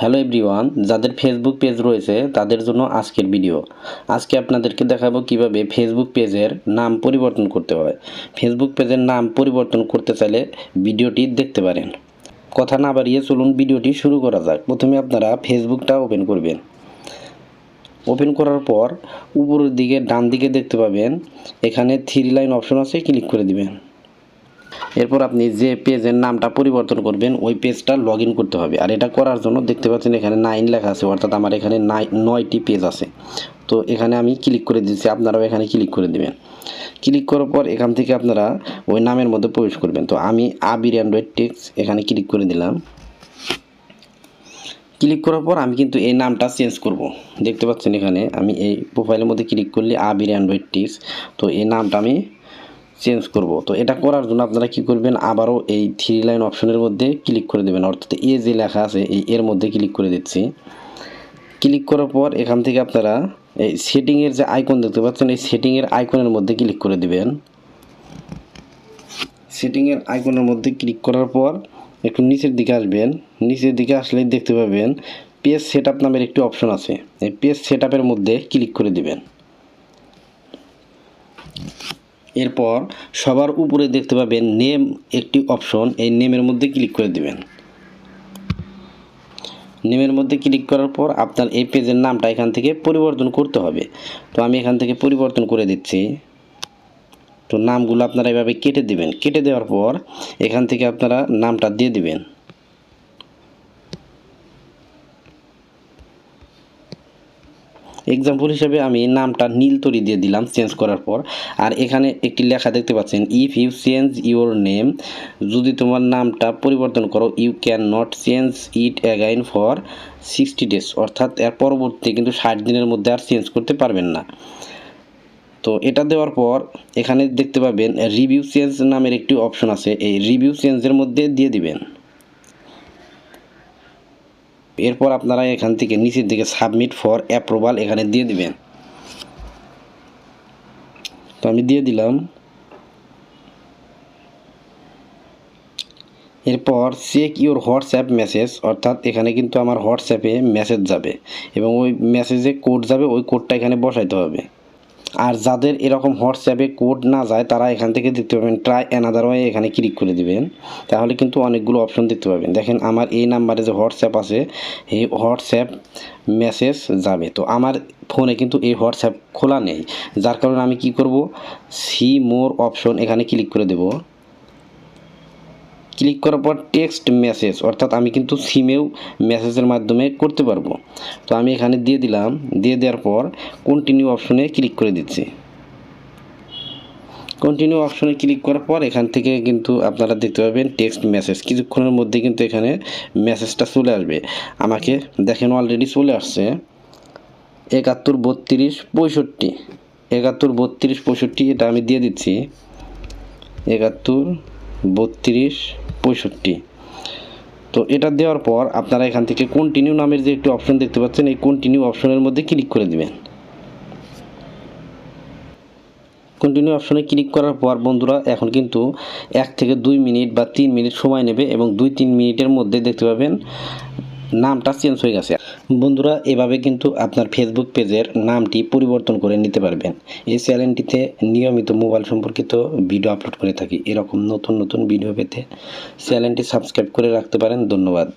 Hello everyone, যাদের Facebook page রয়েছে, তাদের জন্য আজকের ভিডিও আজকে আপনাদেরকে দেখাবো কীভাবে ফেসবুক পেজের নাম পরিবর্তন করতে হয় ফেসবুক পেজের নাম পরিবর্তন করতে চাইলে ভিডিওটি দেখতে পারেন। কথা না বাড়িয়ে চলুন ভিডিওটি শুরু করা যাক। প্রথমে আপনারা ফেসবুকটা ওপেন করবেন। ওপেন করার পর, উপরের দিকে ডান দিকে দেখতে পাবেন, এখানে থ্রি লাইন অপশন আছে ক্লিক করে দিবেন। এরপর আপনি যে পেজের নামটা পরিবর্তন করবেন, ওই পেজটা লগ করতে হবে। আর এটা করার জন্য দেখতে পাচ্ছেন এখানে নাইন লেখা আছে, অর্থাৎ আমার এখানে নয়টি পেজ আছে। তো এখানে আমি ক্লিক করে দিচ্ছি আপনারাও এখানে ক্লিক করে দেবেন। ক্লিক করার পর এখান থেকে আপনারা ওই নামের মধ্যে প্রবেশ করবেন। তো আমি আবির অ্যান্ড্রয়েড টেক্স এখানে ক্লিক করে দিলাম। ক্লিক করার পর আমি কিন্তু এই নামটা চেঞ্জ করব। দেখতে পাচ্ছেন এখানে আমি এই প্রোফাইলের মধ্যে ক্লিক করলে আবির অ্যান্ড্রয়েড টিপস তো এই নামটা আমি চেঞ্জ করব। তো এটা করার জন্য আপনারা কি করবেন? আবারও এই থ্রি লাইন অপশনের মধ্যে ক্লিক করে দেবেন। অর্থাৎ এ যে লেখা আছে, এই এর মধ্যে ক্লিক করে দিচ্ছি। ক্লিক করার পর এখান থেকে আপনারা এই সেটিংয়ের যে আইকন দেখতে পাচ্ছেন, এই সেটিংয়ের আইকনের মধ্যে ক্লিক করে দিবেন। সেটিংয়ের আইকনের মধ্যে ক্লিক করার পর একটু নিচের দিকে আসবেন। নিচের দিকে আসলেই দেখতে পাবেন পেজ সেট আপ নামের একটি অপশন আছে। এই পেজ সেট আপের মধ্যে ক্লিক করে দিবেন। এরপর সবার উপরে দেখতে পাবেন নেম একটি অপশন। এই নেমের মধ্যে ক্লিক করে দিবেন। নেমের মধ্যে ক্লিক করার পর আপনার এই পেজের নামটা এখান থেকে পরিবর্তন করতে হবে। তো আমি এখান থেকে পরিবর্তন করে দিচ্ছি। তো নামগুলো আপনারা এভাবে কেটে দিবেন। কেটে দেওয়ার পর এখান থেকে আপনারা নামটা দিয়ে দিবেন। এক্সাম্পল হিসেবে আমি নামটা নীল তরি দিয়ে দিলাম চেঞ্জ করার পর। আর এখানে একটি লেখা দেখতে পাচ্ছেন if you change your name যদি তোমার নামটা পরিবর্তন করো you can not change it again for sixty days অর্থাৎ এর পরবর্তী কিন্তু ষাট দিনের মধ্যে আর চেঞ্জ করতে পারবেন না। তো এটা দেওয়ার পর এখানে দেখতে পাবেন রিভিউ চেঞ্জ নামের একটি অপশন আছে। এই রিভিউ চেঞ্জের মধ্যে দিয়ে দিবেন। এরপর আপনারা এখান থেকে নিচের দিকে সাবমিট ফর অ্যাপ্রুভাল এখানে দিয়ে দিবেন। তো আমি দিয়ে দিলাম। এরপর চেক ইউর হোয়াটসঅ্যাপ মেসেজ অর্থাৎ এখানে কিন্তু আমার হোয়াটসঅ্যাপে মেসেজ যাবে এবং ওই মেসেজে কোড যাবে, ওই কোডটা এখানে বসাইতে হবে। আর যাদের এরকম হোয়াটসঅ্যাপে কোড না যায়, তারা এখান থেকে দেখতে পাবেন ট্রাই অ্যানাদার ওয়ে এখানে ক্লিক করে দিবেন। তাহলে কিন্তু অনেকগুলো অপশন দেখতে পাবেন। দেখেন আমার এই নাম্বারে যে হোয়াটসঅ্যাপ আছে, এই হোয়াটসঅ্যাপ মেসেজ যাবে। তো আমার ফোনে কিন্তু এই হোয়াটসঅ্যাপ খোলা নেই। যার কারণে আমি কি করব? সি মোর অপশন এখানে ক্লিক করে দেব। ক্লিক করার পর টেক্সট মেসেজ অর্থাৎ আমি কিন্তু সিমেও মেসেজের মাধ্যমে করতে পারব। তো আমি এখানে দিয়ে দিলাম, দিয়ে দেওয়ার পর কন্টিনিউ অপশনে ক্লিক করে দিচ্ছি। কন্টিনিউ অপশনে ক্লিক করার পর এখান থেকে কিন্তু আপনারা দেখতে পাবেন টেক্সট মেসেজ কিছুক্ষণের মধ্যে কিন্তু এখানে মেসেজটা চলে আসবে। আমাকে দেখেন অলরেডি চলে আসছে। একাত্তর বত্রিশ পঁয়ষট্টি। একাত্তর বত্রিশ পঁয়ষট্টি এটা আমি দিয়ে দিচ্ছি। একাত্তর বত্রিশ, পঁয়ষট্টি। তো এটা দেওয়ার পর আপনারা এখান থেকে কন্টিনিউ নামের যে একটি অপশন দেখতে পাচ্ছেন, এই কন্টিনিউ অপশনের মধ্যে ক্লিক করে দিবেন। কন্টিনিউ অপশনে ক্লিক করার পর বন্ধুরা, এখন কিন্তু এক থেকে দুই মিনিট বা তিন মিনিট সময় নেবে এবং দুই তিন মিনিটের মধ্যে দেখতে পাবেন নামটা চেঞ্জ হয়ে গেছে। বন্ধুরা, এভাবে কিন্তু আপনার ফেসবুক পেজের নামটি পরিবর্তন করে নিতে পারবেন। এই চ্যানেলটিতে নিয়মিত মোবাইল সম্পর্কিত ভিডিও আপলোড করে থাকি। এরকম নতুন নতুন ভিডিও পেতে চ্যানেলটি সাবস্ক্রাইব করে রাখতে পারেন। ধন্যবাদ।